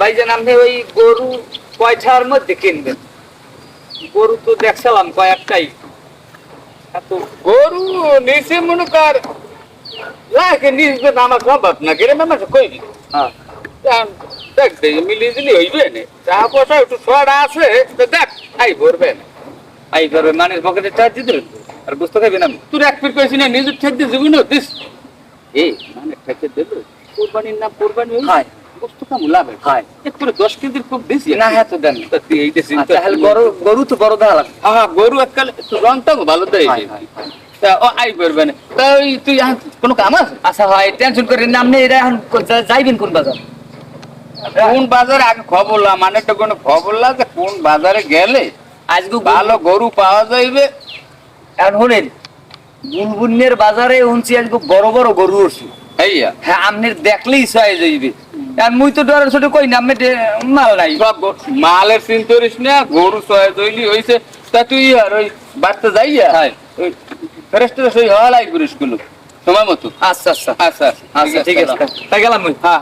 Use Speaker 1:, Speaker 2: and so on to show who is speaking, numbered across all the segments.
Speaker 1: ভাইজান আপনি ওই গরু কয়টার মধ্যে কিনবেন? গরু তো দেখছিলাম কয়েকটাই। গরু নিচে মনে কর লাগে নিজবে আমার সম্ভব না গেলে আমার কইবি। হ্যাঁ। দেখ দেখ মিলিয়ে দিলি হইবে না। টাকা পয়সা একটু ছড়া আছে তো দেখ আই ভরবে না। আই ভরবে মানুষ পকেটে চার্জ দিতে আর বুঝতে খাবি না তুই এক ফির কইছি না নিজের ঠেক দিয়ে যাবি দিস। এই মানে ঠেকে দেবে কোরবানির না কোরবানি
Speaker 2: হয়।
Speaker 1: ভালো দেয়। তুই কোনো কাম
Speaker 2: আচ্ছা হয় টেনশন করেন না। এটা এখন যাইবেন কোন বাজার?
Speaker 1: কোন বাজারে আগে খবর লা মানে তো কোনো খবর লা যে কোন বাজারে গেলে
Speaker 2: আজকে
Speaker 1: ভালো গরু পাওয়া যাইবে।
Speaker 2: এখন শুনেন বুনবুনের বাজারে উনছি আজকে বড় বড় গরু উঠছি। হ্যাঁ আপনি দেখলেই সহায় যাইবে। আর মুই তো ডর ছোট কই না ডে- মাল নাই।
Speaker 1: সব মালের করিস না গরু সহায় দইলি হইছে। তা তুই আর ওই বাড়তে যাইয়া
Speaker 2: হয়।
Speaker 1: ওই ফেরেস্টের সই হওয়ালাই করিসগুলো সময় মতো।
Speaker 2: আচ্ছা আচ্ছা।
Speaker 1: আচ্ছা
Speaker 2: আচ্ছা। ঠিক আছে তাই গেলাম মুই।
Speaker 1: হ্যাঁ।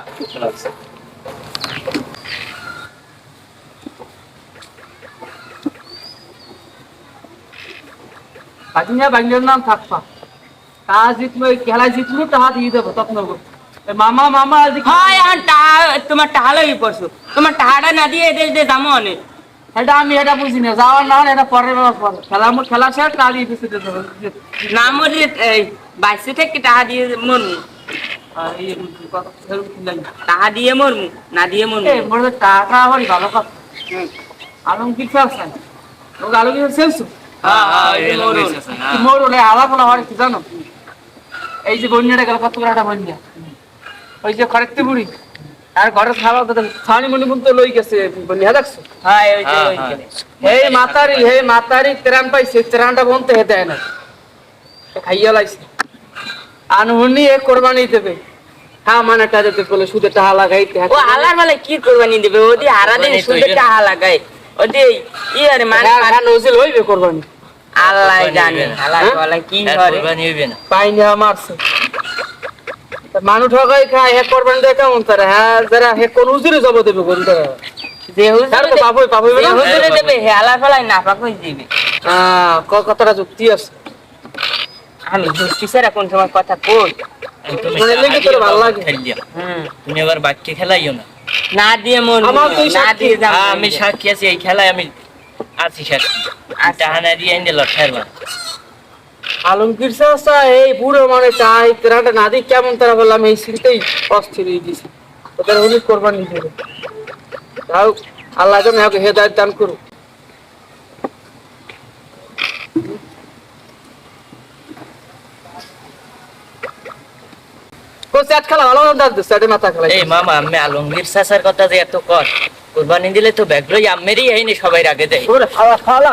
Speaker 3: নাম থাকবা। তা জিতলো খেলায় জিতলো তাহা দিয়ে দেবো তখন মামা মামা আজ
Speaker 4: হয় টাহা তোমার টাহা লাগি পড়ছো। তোমার টাহাটা না দিয়ে এদের যে দামও অনেক।
Speaker 3: এটা আমি এটা বুঝি না। যাওয়ার না এটা পরের পরে খেলা আমার খেলা শেষ তা দিয়ে পিছিয়ে দিতে হবে
Speaker 4: না মরে বাইশে থেকে টাহা দিয়ে মরমু।
Speaker 3: কি।
Speaker 4: টাহা দিয়ে মরমু না দিয়ে মরমু।
Speaker 3: টাকা হরি ভালো কথা। আলমগীর ফেলছেন ও আলমগীর সেলছো
Speaker 4: হ্যাঁ, হ্যাঁ, যে মরুন।
Speaker 3: মোর ওলে আলাপ হলো হরে কি জানো? এই যে বন্যাটা গেল কত করে একটা বন্যা। ওই যে খরেকতে বুড়ি। আর ঘরে খাওয়া দাদা ছানি মনি তো লই গেছে বন্যা দেখছ?
Speaker 4: হ্যাঁ ওই যে ওইখানে।
Speaker 3: হে মাতারি হে মাতারি ত্রাণ পাইছে ত্রাণটা বলতে হে দেয় না। খাইয়া লাইছে। আনহুনি এ কোরবানি দেবে। হ্যাঁ মানে টাকা দেবে বলে সুদে টাকা লাগাইতে।
Speaker 4: ও আলার বেলা কি করবানি দেবে? ওদি হারা দিন শুধু টাহা লাগাই ওদি ই আরে মানে
Speaker 3: হ্যাঁ হ্যাঁ নজিল হইবে কোরবানি।
Speaker 4: আল্লাহ জানে। আল্লাহ
Speaker 3: হ্যাঁ?
Speaker 4: বলে কি করে?
Speaker 3: পাইনি মারছে তা মানুষ ঠকাই খায় হে কোরবানি দেয় কেমন তারা হ্যাঁ যারা হে কোন উজিরে জব দেবে কোন তারা
Speaker 4: যে হুজুরে
Speaker 3: পাবই পাবই
Speaker 4: যে হুজুরে দেবে হে আলার বেলায় না পাকই দিবে।
Speaker 3: হ্যাঁ কতটা যুক্তি আছে।
Speaker 4: আমি যুক্তি ছাড়া কোন সময় কথা কই
Speaker 3: মানে লেগে তোর ভালো লাগে।
Speaker 4: হুম।
Speaker 5: তুমি আবার বাক্যে খেলাইও না।
Speaker 4: না দিয়ে মন না। দিয়ে
Speaker 5: হ্যাঁ, আমি সাক্ষী আছি এই খেলায় আমি আছি সাক্ষী। টাহানা দিয়ে এনে লড়াই
Speaker 3: আলমগীর চাচা এই বুড়ো মানে চাই তেরাটা না দিই কেমন তারা বললাম এই সিনতেই অস্থির হয়ে গেছি ওদের উনি দেবে যাও আল্লাহ যেন হেদায়ত দান করুক।
Speaker 5: আলমগীর চাচার কথা যে এত কর কোরবানি দিলে তো ব্যাগলই আমেরই হয়নি সবাই আগে দেয়।
Speaker 3: খাওয়া খাওয়া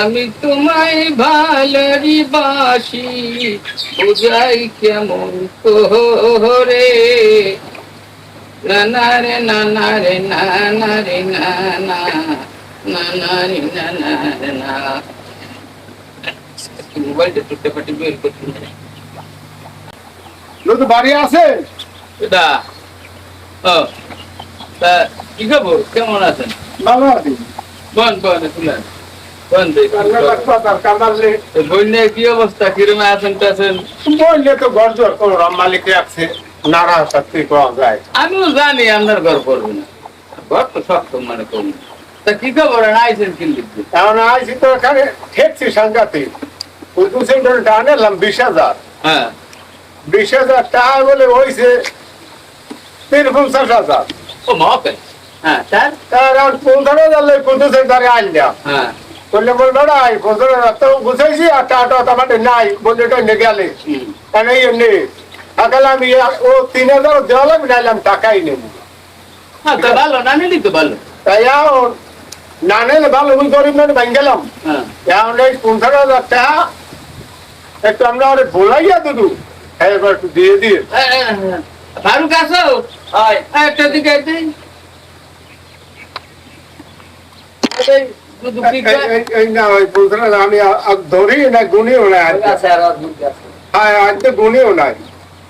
Speaker 3: আমি
Speaker 1: তোমায় ভালোরি বাসি বুঝাই কেমন তোরে নানা রে নানা রে নানা রে নানা নানা রে নানা রে না মোবাইলটা টুটে ফাটে বের করতে
Speaker 6: তো বাড়ি আছে?
Speaker 1: দা ও তা কি খবর? কেমন আছেন?
Speaker 6: ভালো আছি।
Speaker 1: বন বন কি অবস্থা? কিরম আছেন? টাছেন
Speaker 6: বললে তো ঘর জোর করো মালিক আছে নাড়া সত্যি পাওয়া যায়।
Speaker 1: আমিও জানি আপনার ঘর করবে না। ঘর তো শক্ত মানে করবে। তা কি খবর? আইসেন
Speaker 6: এখন আইসি তো এখানে ঠেকছি সাংঘাতে ওই দু সেন্টার আনলাম বিশ হাজার।
Speaker 1: হ্যাঁ।
Speaker 6: বিশ হাজার টাকা বলে হয়েছে তিন পঞ্চাশ হাজার।
Speaker 1: ও মকে হ্যাঁ
Speaker 6: হাজারে আনলাম
Speaker 1: হ্যাঁ।
Speaker 6: বললে বলবে না গুছাইছি আর টাটা নাই বললে তো নে গেলে। কেন এমনি। সকালে আমি ও তিন হাজার দেওয়া লাগবে নাহলে আমি টাকাই নেব।
Speaker 1: হ্যাঁ ভালো না নিলি তো ভালো।
Speaker 6: তাই না নিলে ভালো গরিব মানে ভেঙে গেলাম।
Speaker 1: হ্যাঁ।
Speaker 6: এখন এই পনেরো হাজার টাকা একটু আমরা ওরে ভোলাইয়া দুদু এবার দিয়ে
Speaker 1: ফারুক আসো।
Speaker 2: হয়
Speaker 1: একটা দিকে আইতে এই, দুধ
Speaker 6: এই-
Speaker 1: পিঠা।
Speaker 6: এই- এই না ওই পনেরো হাজার আমি আ- আ- ধরি না গুনিও না হ্যাঁ গুনিও নাই।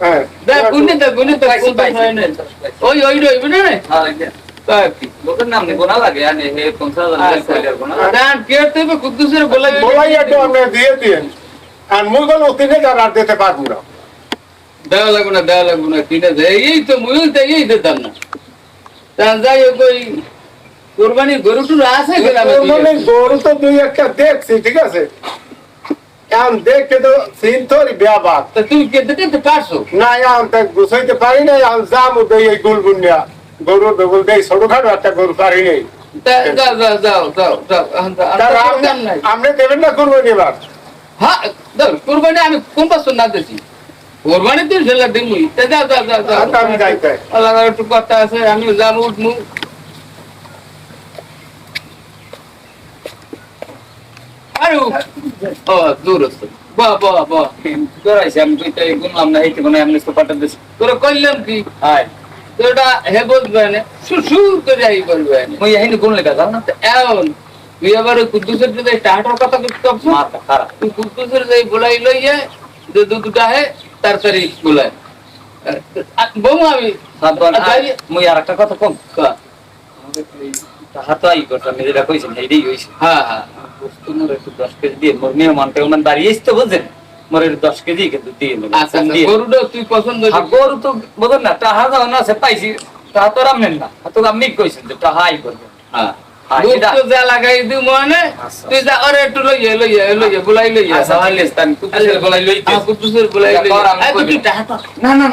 Speaker 6: হ্যাঁ।
Speaker 1: দেখ, গুনে তো, গুনে তো। হয় না। ওই ওই রইবে না। রে?
Speaker 2: হ্যাঁ।
Speaker 1: আচ্ছা।
Speaker 6: দিয়ে দিয়ে আর আর দিতে পারব না।
Speaker 1: দেওয়া লাগবে না দেওয়া লাগবে না কিনে দে। এই তো মুইল তো এই দিতাম না। যাই হোক ওই কোরবানি গরু টুরু আছে
Speaker 6: মানে গরু তো দুই একটা দেখছি ঠিক আছে? এখন দেখে তো সিন তোর বিয়া বাদ
Speaker 1: তা তুই দিতে পারছ?
Speaker 6: না এখন তো গুছাইতে পারি না এখন যাব দেই এই গুলগুনিয়া গরু বেগুল দেই ছোটখাটো একটা গরু পারি নেই।
Speaker 1: তো- তো
Speaker 6: আপনি দেবেন না কুরবানি এবার?
Speaker 1: হ্যাঁ কোরবানি আমি কোন পাশে না দিছি। কোরবানি তুই দিমুই। তা যাও যাও যাও যাও।
Speaker 6: আচ্ছা, আমি যাই তাই।
Speaker 1: আল্লাহ একটু কথা আছে আমি যাব উঠমু। আরে। ও দূর আছে বাহ বাহ বাহ।
Speaker 2: করাইছি আমি তুই তো গুনলাম না এইতে কোনো এমনি সুপারটা দিছি।
Speaker 1: তোরা কইলাম কি?
Speaker 2: হাই
Speaker 1: তোরা হে বলবে না সুসু করে আই বলবে
Speaker 2: মুই এহিনি গুনলে কাজ না
Speaker 1: এমন। তুই আবার কুদ্দুসের যদি টাটার কথা করতে
Speaker 2: মাথা খারাপ।
Speaker 1: তুই কুদ্দুসের যে বলাই লইয়ে যে দুটা হে তাড়াতাড়ি বলাই। বউ আমি আচ্ছা, এই-
Speaker 2: মুই আর একটা কথা কম।
Speaker 1: কা।
Speaker 2: হাত আই করতাম যেটা কইছেন এইটাই হইছে।
Speaker 1: হ্যাঁ হ্যাঁ।
Speaker 2: বস্তু মোর একটু দশ কেজি দিয়ে মোর মেহমানটা ওমান দাঁড়িয়েছি তো বুঝছেন মোর দশ কেজি কিন্তু দিয়ে দিয়ে
Speaker 1: গরুটা তুই পছন্দ
Speaker 2: গরু তো বোঝেন না টাহা যাও আছে পাইছি টাহা তো রামনেন না তো আপনি কইছেন যে টাহাই করবেন
Speaker 1: হ্যাঁ
Speaker 2: হ্যাঁ,
Speaker 1: হ্যাঁ,
Speaker 2: না না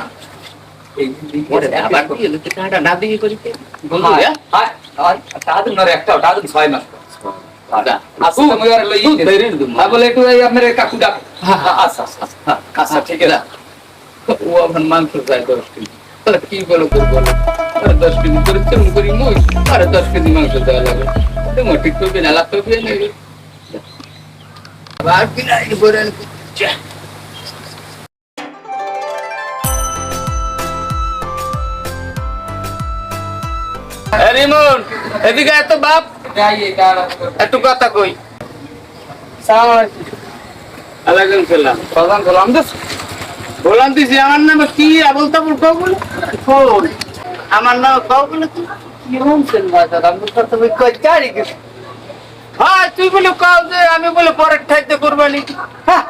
Speaker 2: একটা
Speaker 1: কি বলো দশ কেজি করে তেমন করি মুই। আরে দশ কেজি মাংস দেওয়া লাগে তেমন ঠিক করবি না লাভ করবি না রিমন এদিকে এত বাপ। একটু কথা কই। আলাইকুম। সালাম।
Speaker 2: প্রধান সালাম দিস
Speaker 1: বললাম দিছি আমার নামে কি? আবল তাবল কও বলে? ফোন আমার নাম কও বলে তুই
Speaker 2: কি হনছেন বাজার আমি তো তুমি কই জারি কিছু
Speaker 1: হ্যাঁ তুই বলে কও যে আমি বলে পরের ঠাইতে কোরবানি।
Speaker 2: হ্যাঁ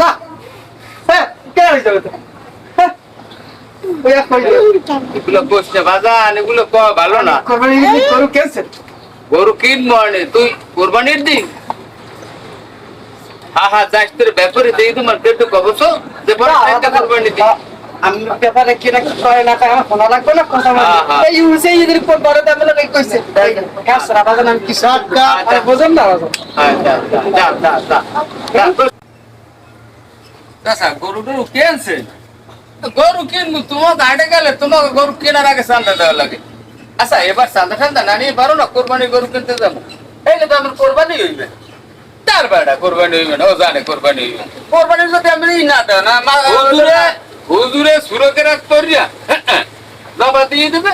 Speaker 2: না হ্যাঁ কে হইছে হ্যাঁ। কই
Speaker 1: এগুলো এগুলো ক ভালো না।
Speaker 2: কোরবানি করু কেছে
Speaker 1: গরু কিনবো আনে তুই কোরবানির দিন? হ্যাঁ হ্যাঁ যাস তোর ব্যাপারে দেই তোমার পেটে কবছ যে পরে কোরবানি
Speaker 2: আমি ব্যাপারে কি না করে না তাই আমার ফোন লাগবে না কথা। এই ইউসে ইদের পর বড় দাম লাগে কইছে? কাজ রাবাজন আমি কি সব আরে বুঝুন না
Speaker 1: যা যা যা যা। যা
Speaker 2: গরু গরু কেনছে
Speaker 1: গরু কিনবো তোমার হাটে গেলে তোমাকে গরু কেনার আগে চান্দা দেওয়া লাগে। আচ্ছা এবার চান্দা টান্দা না নিয়ে পারো না কোরবানি গরু কিনতে যাব। এই তো আমার কোরবানি হইবে। তার বেড়া কোরবানি হইবে না ও জানে কোরবানি হইবে। কোরবানি যদি আমি না দেয় না হুজুরে হুজুরে সুরকের করিয়া জবা দিয়ে দেবে।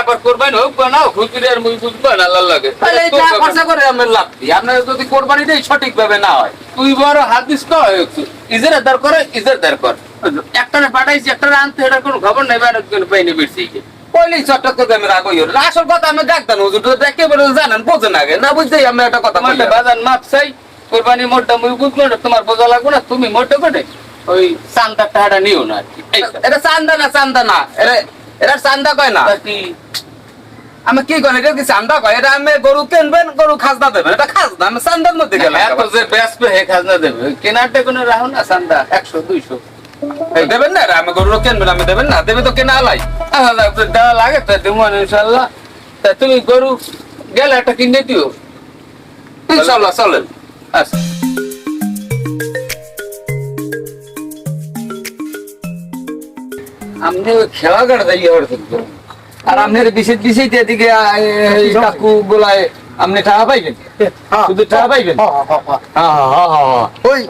Speaker 1: এবার কোরবানি হোক বা না হোক, হুজুরে আর মুই বুঝব না আল্লাহ লাগে। তাহলে এই খরচা করে আমার লাভ কি? আপনার যদি কোরবানিটাই সঠিক ভাবে না হয়। তুই বড় হাদিস ইজের ইজের একটারে পাঠাইছি একটারে আনতে এটা কোনো খবর নেই বাইরে পাইনি বেরছি কইলেই চট্টক করে আমি রাগ হইল আসল কথা আমি ডাক্তার হুজুর তো একেবারে জানেন বোঝেন আগে। না বুঝতেই আমি একটা কথা বলতে বাজান মাপ চাই কোরবানি মোটটা মুই বুঝব না তোমার বোঝা লাগবে না তুমি মোটে করে ওই চান্দা টাহাটা নিও না আর কি। এই তো।
Speaker 7: এটা চান্দা না চান্দা না। এটা এটা চান্দা কয় না? আমি কি করেন এটা কি চান্দা কয়? এটা আমি গরু কিনবেন গরু খাজনা দেবেন। এটা খাজনা আমি চান্দার মধ্যে গেলাম।
Speaker 1: এত যে বেসবে হে খাজনা দেবে। কেনারটা কোনো রাহো না চান্দা। একশো দুইশো।
Speaker 7: দেবেন না আমি গরু কিনবেন আমি দেবেন না? দেবে তো কেনা আলাই
Speaker 1: দেওয়া লাগে তো দেবো ইনশাল্লাহ। তা তুমি গরু গেলে একটা কিনে দিও। ইনশাল্লাহ চলেন। আচ্ছা।
Speaker 2: আপনি খেলা কাটা আর আপনার বিশেষ বিশেষ এদিকে কাকু গোলায় আপনি টাকা পাইবেন? শুধু টাকা পাইবেন?
Speaker 8: হ্যাঁ, হ্যাঁ, হ্যাঁ।
Speaker 2: হ্যাঁ। হ্যাঁ হ্যাঁ হ্যাঁ
Speaker 8: ওই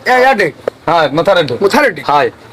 Speaker 2: হ্যাঁ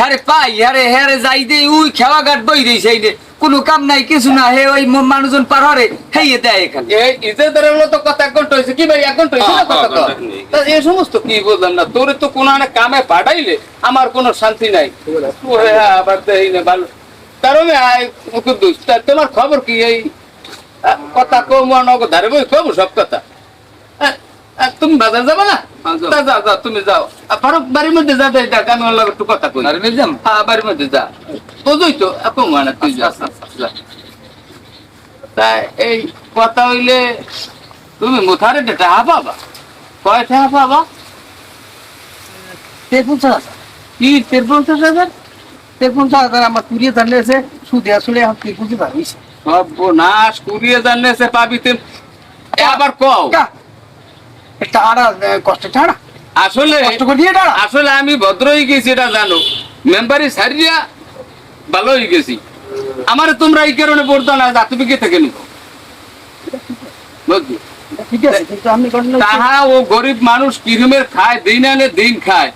Speaker 2: হ্যারে পাই হ্যারে হ্যারে যাই দে উই খেলা ঘাট বই দিয়েছে এই দে। কোনো কাম নাই কিছু না হে ওই মানুষজন পার হরে হেই দেয় এখানে।
Speaker 1: এই ইজ্জতের হলো তো কথা এক ঘণ্টা হয়েছে কি ভাই এক ঘণ্টা হয়েছে না কথা তো? তা এই সমস্ত কি বললাম না তোরে তো কোনো একটা কামে পাঠাইলে আমার কোনো শান্তি নাই। হ্যাঁ আবার দেই না ভালো। কারণে তা তোমার খবর কি এই? কথা কম নগদ ধারে বই কম সব কথা। তুমি বাজার যাবে না? তা যাও যাও তুমি যাও। আর ফারুক বাড়ির মধ্যে যাবে দেখ আমি ওর একটু কথা কই। হ্যাঁ বাড়ির মধ্যে যা। বুঝই তো এখন মানে তুই যা। যা। তা এই কথা হইলে তুমি মুথারে
Speaker 9: হাজার।
Speaker 1: কি হাজার?
Speaker 9: হাজার আমার কুড়িয়ে জানলে আছে সুদে আসলে
Speaker 1: সর্বনাশ কুড়িয়ে জানলে পাবি আবার কও।
Speaker 9: কষ্ট
Speaker 1: আসলে
Speaker 9: কষ্ট করে দিয়ে
Speaker 1: আসলে আমি ভদ্র হয়ে গেছি এটা জানো। মেম্বারি সারিয়া ভালো হয়ে গেছি। আমার তোমরা এই কারণে পড়তো না যা তুমি কে থেকে নিবো। বুঝলি? তাহা ও গরিব মানুষ কিরমের খায় দিন আনে দিন খায়।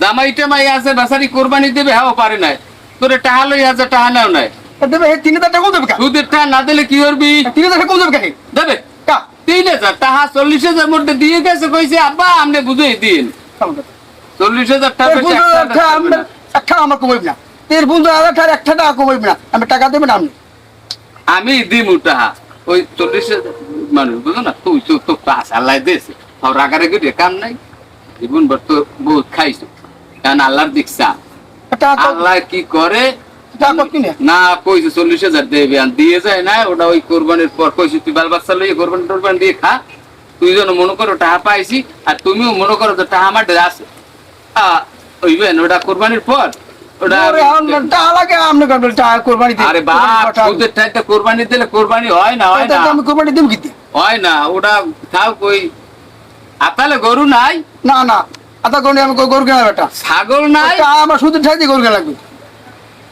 Speaker 1: জামাই টামাই আছে বেচারি কোরবানি দেবে হ্যাঁ পারে নাই। তোরে টাহা লই আছে টাহা নাও নাই।
Speaker 9: দেবে তিন হাজার টাকা দেবে
Speaker 1: সুদের টাকা না দিলে কি করবি?
Speaker 9: তিন হাজার টাকা দেবে
Speaker 1: দেবে। তিন হাজার টাকা চল্লিশ হাজার মধ্যে দিয়ে গেছে কইছে আব্বা আপনি বুঝেই দিন। চল্লিশ হাজার টাকা একটা
Speaker 9: আমরা কমাইব না। হাজার টাকার একটা টাকা কমাইব না। আমি টাকা দেবেন আপনি
Speaker 1: আমি। দিমু টাহা ওই চল্লিশ মানুষ বুঝো না তুই তো তো পাঁচ আল্লাহ দিয়েছে। আর রাগারাগি রে কাম নাই। জীবন ভর তো বহুত খাইছো। কারণ আল্লাহর দীক্ষা আল্লাহ কি করে না কইছে চল্লিশ হাজার দেবে আর দিয়ে যায় না ওটা ওই কোরবানির পর কইছি তুই বাল বাচ্চা লইয়ে কোরবানি টোরবানি দিয়ে খা তুই যেন মনে করো টাকা পাইছি আর তুমিও মনে করো যে টাকা আমার আছে। ওইবেন ওটা কোরবানির পর?
Speaker 9: করবেন টাকা কোরবানি
Speaker 1: আরে বাপ সুদের টাইতে কোরবানি দিলে কোরবানি হয় না হয় না।
Speaker 9: আমি কোরবানি দেব কি
Speaker 1: হয় না ওটা থাক ওই আতালে গরু নাই?
Speaker 9: না না আধা গন্ডে আমি গরু কেনা বেটা
Speaker 1: ছাগল নাই?
Speaker 9: আমার সুদের ঠাই দিয়ে গরু কেনা লাগবে।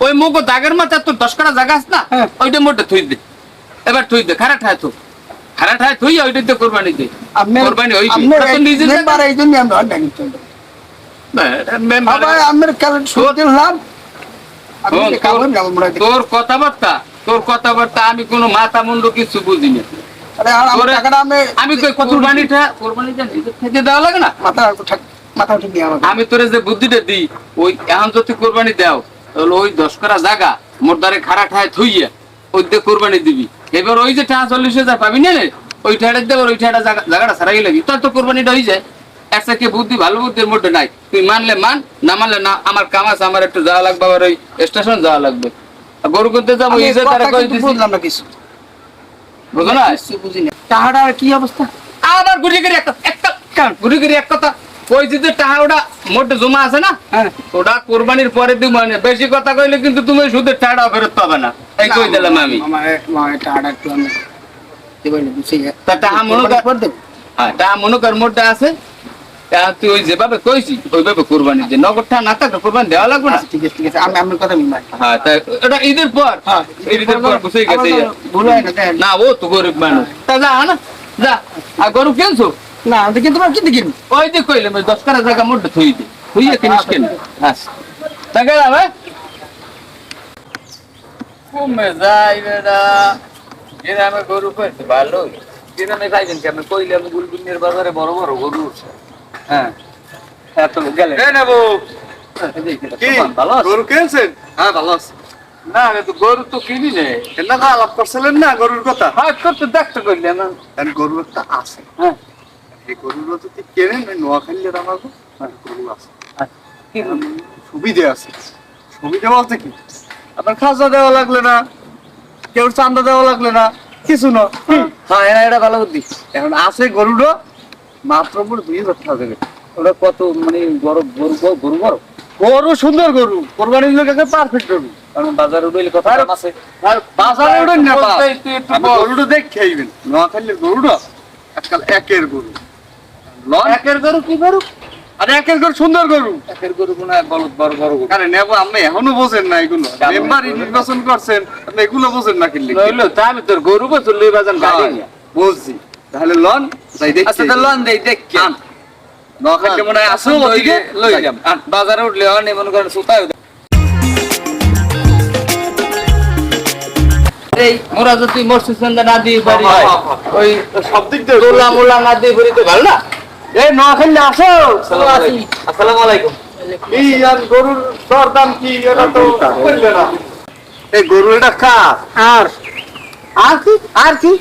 Speaker 1: ওই মুখ দাগের মাথা তো দশ কাটা জায়গা আছে না
Speaker 9: হ্যাঁ।
Speaker 1: ওইটা মোটে থুই দে। এবার থুই দে খারা ঠায় খারা ঠায় থুই ওইটাতে কোরবানি দে। কোরবানি তা তো নিজের
Speaker 9: মেম্বার এই জন্য আমরা
Speaker 1: তোর কথাবার্তা তোর কথাবার্তা আমি কোনো মাথা মুন্ড কিছু বুঝি না। তোরে-
Speaker 9: আমি
Speaker 1: আমি কই কোরবানিটা কোরবানিটা নিজের থেকে দেওয়া লাগে না?
Speaker 9: মাথা ঠাক- মাথা
Speaker 1: আমি তোরে যে বুদ্ধিটা দিই ওই এখন যদি কোরবানি দাও তাহলে ওই দশ করা জায়গা মোর দ্বারে খারা ঠায় থইয়া ওই দিয়ে কোরবানি দিবি। এবার ওই যে টাকা চল্লিশ হাজার পাবি না ওই ঠাটা দেবার ওই ঠাটা জায়গাটা সারাই লাগি। তোর তো কোরবানিটা হয়ে যায়। একটা কি বুদ্ধি ভালো বুদ্ধির মধ্যে নাই। তুই মানলে মান না মানলে না আমার কাম আছে আমার একটু যাওয়া লাগবে আবার ওই স্টেশন যাওয়া লাগবে। গরু করতে যাব এই যে তারা কই
Speaker 9: বুঝলাম না কিছু।
Speaker 1: বুঝো না
Speaker 9: কিছু বুঝি না। কি অবস্থা?
Speaker 1: আবার ঘুরে গিয়ে একটা একটা ঘুরে গিয়ে এক কথা। ওই যে টাকা ওটা মোটে জমা আছে না?
Speaker 9: হ্যাঁ।
Speaker 1: ওটা কোরবানির পরে দিব মানে। বেশি কথা কইলে কিন্তু তুমি সুদের টাকা ফেরত পাবে না। এই কই দিলাম আমি?
Speaker 9: আমার আমার টাকাটা একটু আমি দেবেন বুঝে
Speaker 1: তা টাকা মনে কর হ্যাঁ টাকা মনে কর মোটে আছে। তুই ওই যেভাবে কইছি ওইভাবে কোরবানি দে। নগদ টাকা না থাকলে কোরবানি দেওয়া লাগবে না?
Speaker 9: আচ্ছা, ঠিক আছে ঠিক আছে। আমি আমার কথা মিমাই
Speaker 1: হ্যাঁ ঈদের পর। ঈদের পর বুঝে গেছে
Speaker 9: না
Speaker 1: না ও তো গরিব মানুষ। তা যা না যা। আর গরু কিনছো?
Speaker 9: না আমি কিন্তু কি দেখিন
Speaker 1: ওই যে কইলাম ওই দশ কাটা জায়গা মোটে থুই দে। থুইয়া কিনিস কেন? আচ্ছা তা গেলাম হ্যাঁ? কমে যাই বেটা গ্রামে গরু ভালো
Speaker 2: গ্রামে পাইবেন কি আপনি কইলে আমি গুলবিনের বাজারে বড় বড় গরু উঠছে হ্যাঁ? এত গেলে
Speaker 8: নেব। কি?
Speaker 2: ভালো
Speaker 8: গরু কিনছেন?
Speaker 2: হ্যাঁ ভালো আছে।
Speaker 1: না আমি তো গরু তো কিনি নে
Speaker 8: কেনা আলাপ করছিলেন না গরুর কথা?
Speaker 1: হাত করতে দেখতে করলে না
Speaker 8: আর গরু একটা আছে?
Speaker 1: হ্যাঁ।
Speaker 8: এই গরুগুলো যদি কেনেন ওই নোয়াখালীর আমার গরু আছে। সুবিধে আছে। সুবিধা বলতে কি? আপনার খাজা দেওয়া লাগলে না কেউ চান্দা দেওয়া লাগলে না
Speaker 3: কিছু না।
Speaker 2: হ্যাঁ এরা এটা ভালো বুদ্ধি। এখন আছে গরুটা মাত্র পুরো দুই হাজার টাকা ওটা কত মানে গরু গরু গরু বড়?
Speaker 3: গরু সুন্দর গরু। কোরবানির লোক একটা পারফেক্ট গরু।
Speaker 2: কারণ বাজারে উঠলে কথা আছে?
Speaker 3: আর বাজারে ওটা না। গরুটা দেখ খাইবেন নোয়াখালীর গরুটা আজকাল একের গরু। লন।
Speaker 1: একের গরু কি গরু?
Speaker 3: আর একের গরু সুন্দর গরু।
Speaker 1: একের গরু বলদ বড় বড় গরু।
Speaker 3: আরে নেব এখনও বোঝেন না এগুলো। নির্বাচন করছেন আপনি এগুলো বোঝেন না কিনলে
Speaker 1: নইলো তা আমি তোর গরু বছর লই বাজান গাড়ি
Speaker 3: বুঝছি। তাহলে লন যাই দেখি।
Speaker 2: আচ্ছা তো লন দেই দেখ
Speaker 3: আন। নোয়াখালী মনে হয় আসো ওদিকে
Speaker 1: লই যাম। বাজারে উঠলে অনেক মনে করেন সুতায় এই মোরা যদি মসজিদ সন্ধ্যা না দিয়ে পারি ওই
Speaker 3: সব দিক দিয়ে
Speaker 1: মোলা না দিয়ে পারি তো ভালো না?
Speaker 3: এই নোয়াখালী আসো।
Speaker 2: আসসালামু আলাইকুম।
Speaker 3: এই আর গরুর দর কি? এটা তো বলবে না। এই গরু খা।
Speaker 1: আর? আর কি? আর কি?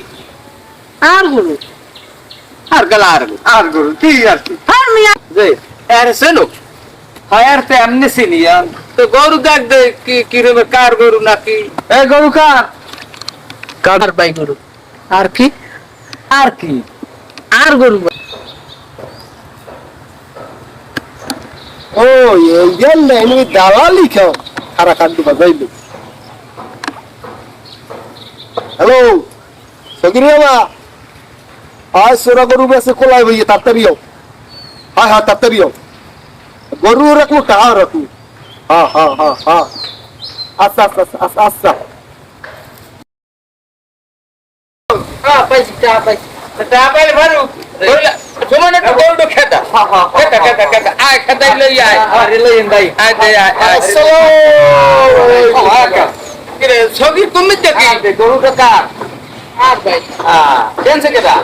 Speaker 1: আর গরু? আর গলা আর
Speaker 3: আর গরু কি আর কি?
Speaker 1: আর মিয়া? যে আর সেনো
Speaker 3: হায়ার তে এমনি চিনি আর
Speaker 1: তো গরু দেখ দে কি কি রে কার গরু নাকি?
Speaker 3: এই গরু কার
Speaker 1: কার বাই গরু? আর কি? আর কি? আর গরু?
Speaker 10: ও এই জন্য এমনি দালালি কেউ খারা কান্ডু বাজাইলো হ্যালো সগিরি বাবা আয় সোরা গরু বেসে কোলাই ভাইয়ে তাড়াতাড়িও হ্যাঁ হ্যাঁ তাড়াতাড়িও গরু রাখল টাকা রাখল হ্যাঁ হ্যাঁ হ্যাঁ হ্যাঁ আচ্ছা আচ্ছা আচ্ছা আচ্ছা আচ্ছা
Speaker 1: টাকাই ভারু সমান একটা গরু খেতা। খেতা খেতা খেতা। আয় খেতাই লই আয়।
Speaker 2: আরে লইন ভাই
Speaker 1: আয় দে আয় আয়। কিরে ছবি তুমি দেখি
Speaker 2: গরুটা কার?
Speaker 1: আর ভাই।
Speaker 2: হ্যাঁ কেনছে কেটা?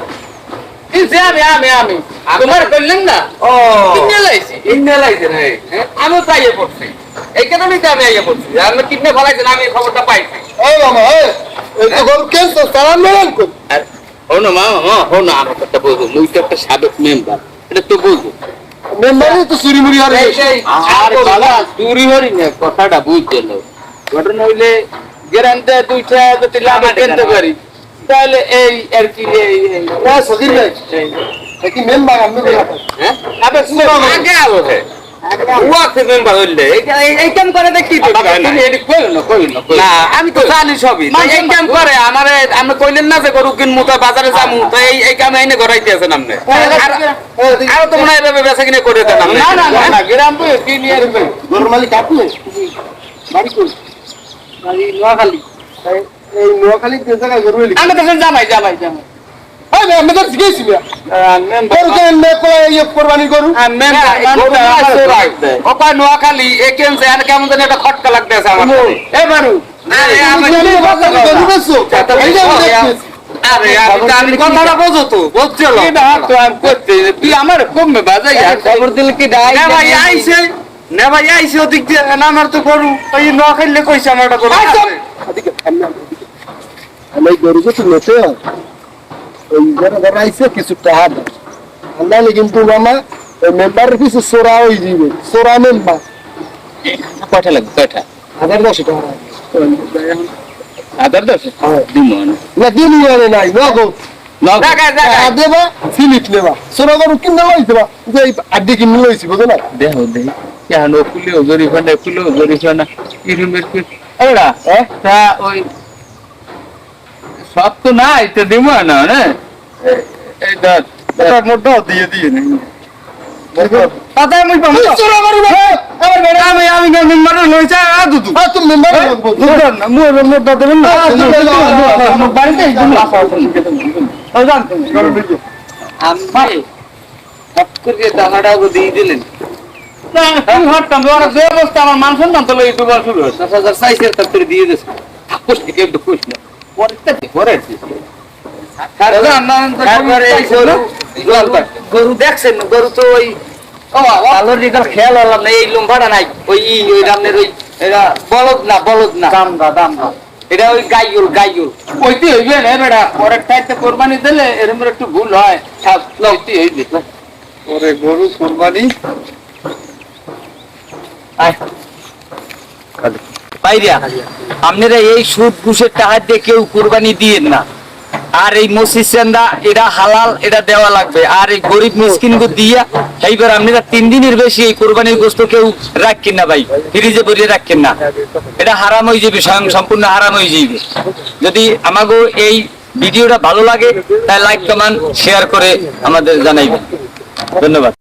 Speaker 1: এই আমি আমি আমি। তোমার করলেন না?
Speaker 2: ও।
Speaker 1: কিনে লাইছি?
Speaker 2: ইন্নে লাইছে রে।
Speaker 1: আমি তো আইয়ে পড়ছি। এই কারণেই তো আমি আইয়ে পড়ছি। আমি কিনে ফেলাইছেন আমি খবরটা পাইছি।
Speaker 10: এই মামা এই। তো গরু কেনছো? সালাম মেলান কর
Speaker 1: হনো মা মা হনো আমার কথা বলব মুই তো একটা সাবেক মেম্বার এটা তো বলব।
Speaker 10: মেম্বারই তো চুরি মুড়ি হারে
Speaker 1: আর বাবা চুরি হরি না কথাটা বুঝতে লো ঘটনা হইলে গ্যারান্টে দুইটা যদি লাভ কিনতে পারি তাহলে এই আর কি এই এই
Speaker 10: ও সগির ভাই কি মেম্বার আমি
Speaker 1: হ্যাঁ? আবে আগে আলো হে
Speaker 2: আমি তো জানি সবই।
Speaker 1: এই কাম করে আমারে আমরা কইলেন না যে গরু কিনমু তো বাজারে যামু তো এই এই এনে গড়াইতে আছেন আপনি। আর তো মনে হয় এভাবে বেচা কিনে করে দেন
Speaker 3: না না না, গ্রাম তো কি নিয়ে আসবে?
Speaker 10: গরুর মালিক আপনি? বাড়ি কই?
Speaker 3: বাড়ি নোয়াখালী।
Speaker 10: এই- এই নোয়াখালী জায়গায় গরু
Speaker 3: আমি তো জামাই জামাই জামাই
Speaker 10: তো শিখেছি
Speaker 1: ওপায় নোয়াখালী একেন কেমন জানি একটা খটকা লাগতেছে আমার
Speaker 3: এ
Speaker 1: আরে আমি- তো কথাটা বোঝো তো
Speaker 3: তো তুই আমার কমবে বাজাই
Speaker 2: খবর দিলে কি ডাই
Speaker 1: ভাই আইছে। না ভাই আইছে ওদিক দিয়ে। না আমার তো গরু ওই নোয়াখালী কইছে আমার গরু
Speaker 10: এদিকে। আমি গরু যে তুলতে ওই যারা আইছে কিছু টাকা দেয় নাহলে কিন্তু মামা ওই মেম্বারের কিছু সোরা হয়ে যাবে সোরা মেম্বার
Speaker 1: কয়টা লাগবে? কয়টা?
Speaker 10: হাজার দশ টাকা
Speaker 1: আদার দশ?
Speaker 10: না দিন ইয়ারে নাই
Speaker 1: জায়গায়
Speaker 10: দেবা ফিলিপ নেবা। সোরা গরু কিনে লইছে বা যে এই আড্ডি কিনে লইছি বুঝো না?
Speaker 1: দেহ দেহ কেন কুলিও জরিফানা কুলিও জরিফানা ইরুমের কি এরা
Speaker 10: হ্যাঁ?
Speaker 1: ওই সব তো নাই তো দিব না না। এ- এই ধর
Speaker 10: এটা মোটা দিয়ে দিয়ে নেই
Speaker 1: কথা মুই পাবো।
Speaker 10: সোরা গরু না আমার বেড়া
Speaker 1: আমি আমি গেমিং মারো লইছে আ দুদু
Speaker 10: হ্যাঁ
Speaker 1: দিলেন। আমার মান সম্মান তো লই দুবার শুরু দশ হাজার চাইছে তার দিয়ে দিয়েছে। থাকুস থেকে একটু খুশ না।
Speaker 2: গরু- গরু দেখছেন গরু তো ওই আলোর রেজাল্ট খেয়াল হলাম না এই লম্বাটা নাই। ওই ওই রামনের ওই এটা বলদ না বলদ না। দামরা দামরা এটা ওই গাইয়ুল গাইয়ুল।
Speaker 1: ওইটি হইবে না বেটা পরের টাইতে কোরবানি দিলে এরকম একটু ভুল হয়। ওইটি হইবে।
Speaker 3: ওরে গরু কোরবানি।
Speaker 2: বাইরিয়া আপনারা এই সুদ ঘুষের টাকা দিয়ে কেউ কোরবানি দিয়েন না। আর এই মসজিদ এটা হালাল, এটা দেওয়া লাগবে। আর এই গরিব মিসকিন দিয়া, এইবার আপনারা তিন দিনের বেশি এই কোরবানির গোস্ত কেউ রাখেন না ভাই, ফ্রিজে ভরিয়ে রাখেন না। এটা হারাম হয়ে যাবে, স্বয়ং সম্পূর্ণ হারাম হয়ে যাবে। যদি আমাকে এই ভিডিওটা ভালো লাগে তাই লাইক কমেন্ট শেয়ার করে আমাদের জানাইবেন। ধন্যবাদ।